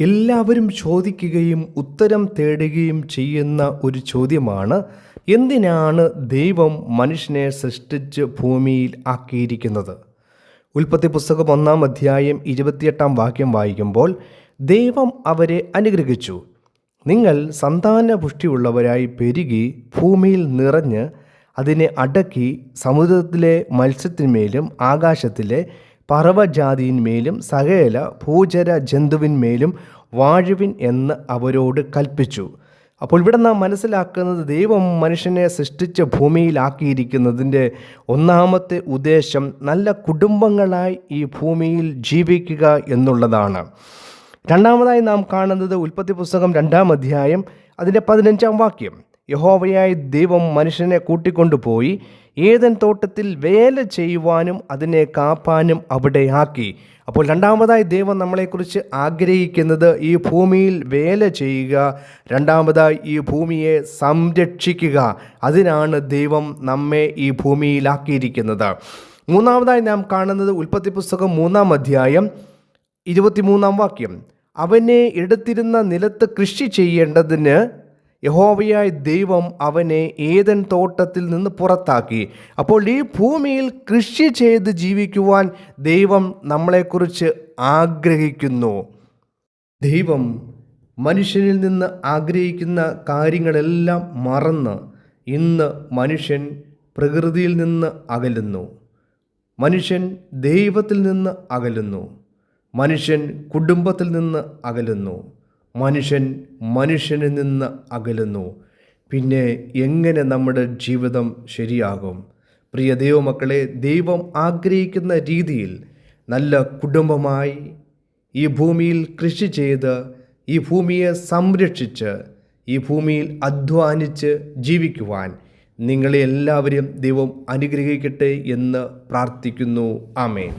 എല്ലാവരും ചോദിക്കുകയും ഉത്തരം തേടുകയും ചെയ്യുന്ന ഒരു ചോദ്യമാണ് എന്തിനാണ് ദൈവം മനുഷ്യനെ സൃഷ്ടിച്ച് ഭൂമിയിൽ ആക്കിയിരിക്കുന്നത്? ഉൽപ്പത്തി പുസ്തകം ഒന്നാം അധ്യായം ഇരുപത്തിയെട്ടാം വാക്യം വായിക്കുമ്പോൾ ദൈവം അവരെ അനുഗ്രഹിച്ചു. നിങ്ങൾ സന്താനപുഷ്ടിയുള്ളവരായി പെരുകി ഭൂമിയിൽ നിറഞ്ഞ് അതിനെ അടക്കി സമുദ്രത്തിലെ മത്സ്യത്തിന്മേലും ആകാശത്തിലെ പറവജാതിന്മേലും സകല ഭൂചര ജന്തുവിന്മേലും വാഴുവിൻ എന്ന് അവരോട് കൽപ്പിച്ചു. അപ്പോൾ ഇവിടെ നാം മനസ്സിലാക്കുന്നത് ദൈവം മനുഷ്യനെ സൃഷ്ടിച്ച ഭൂമിയിലാക്കിയിരിക്കുന്നതിന്റെ ഒന്നാമത്തെ ഉദ്ദേശം നല്ല കുടുംബങ്ങളായി ഈ ഭൂമിയിൽ ജീവിക്കുക എന്നുള്ളതാണ്. രണ്ടാമതായി നാം കാണുന്നത് ഉൽപ്പത്തി പുസ്തകം രണ്ടാം അധ്യായം അതിന്റെ പതിനഞ്ചാം വാക്യം. യഹോവയായ ദൈവം മനുഷ്യനെ കൂട്ടിക്കൊണ്ടുപോയി. ഏതൻ തോട്ടത്തിൽ വേല ചെയ്യുവാനും അതിനെ കാപ്പാനും അവിടെയാക്കി അപ്പോൾ രണ്ടാമതായി ദൈവം നമ്മളെക്കുറിച്ച് ആഗ്രഹിക്കുന്നത് ഈ ഭൂമിയിൽ വേല ചെയ്യുക രണ്ടാമതായി ഈ ഭൂമിയെ സംരക്ഷിക്കുക. അതിനാണ് ദൈവം നമ്മെ ഈ ഭൂമിയിലാക്കിയിരിക്കുന്നത്. മൂന്നാമതായി നാം കാണുന്നത് ഉൽപ്പത്തി പുസ്തകം മൂന്നാം അധ്യായം ഇരുപത്തിമൂന്നാം വാക്യം. അവനെ എടുത്തിരുന്ന നിലത്ത് കൃഷി ചെയ്യേണ്ടതിന് യഹോവയായ ദൈവം അവനെ ഏതൻ തോട്ടത്തിൽ നിന്ന് പുറത്താക്കി. അപ്പോൾ ഈ ഭൂമിയിൽ കൃഷി ചെയ്ത് ജീവിക്കുവാൻ ദൈവം നമ്മളെക്കുറിച്ച് ആഗ്രഹിക്കുന്നു. ദൈവം മനുഷ്യനിൽ നിന്ന് ആഗ്രഹിക്കുന്ന കാര്യങ്ങളെല്ലാം മറന്ന് ഇന്ന് മനുഷ്യൻ പ്രകൃതിയിൽ നിന്ന് അകലുന്നു. മനുഷ്യൻ ദൈവത്തിൽ നിന്ന് അകലുന്നു. മനുഷ്യൻ കുടുംബത്തിൽ നിന്ന് അകലുന്നു. മനുഷ്യൻ മനുഷ്യനിൽ നിന്ന് അകലുന്നു. പിന്നെ എങ്ങനെ നമ്മുടെ ജീവിതം ശരിയാകും? പ്രിയ ദൈവമക്കളെ ദൈവം ആഗ്രഹിക്കുന്ന രീതിയിൽ നല്ല കുടുംബമായി ഈ ഭൂമിയിൽ കൃഷി ചെയ്ത് ഈ ഭൂമിയെ സംരക്ഷിച്ച് ഈ ഭൂമിയിൽ അധ്വാനിച്ച് ജീവിക്കുവാൻ നിങ്ങളെ എല്ലാവരെയും ദൈവം അനുഗ്രഹിക്കട്ടെ എന്ന് പ്രാർത്ഥിക്കുന്നു. ആമേൻ.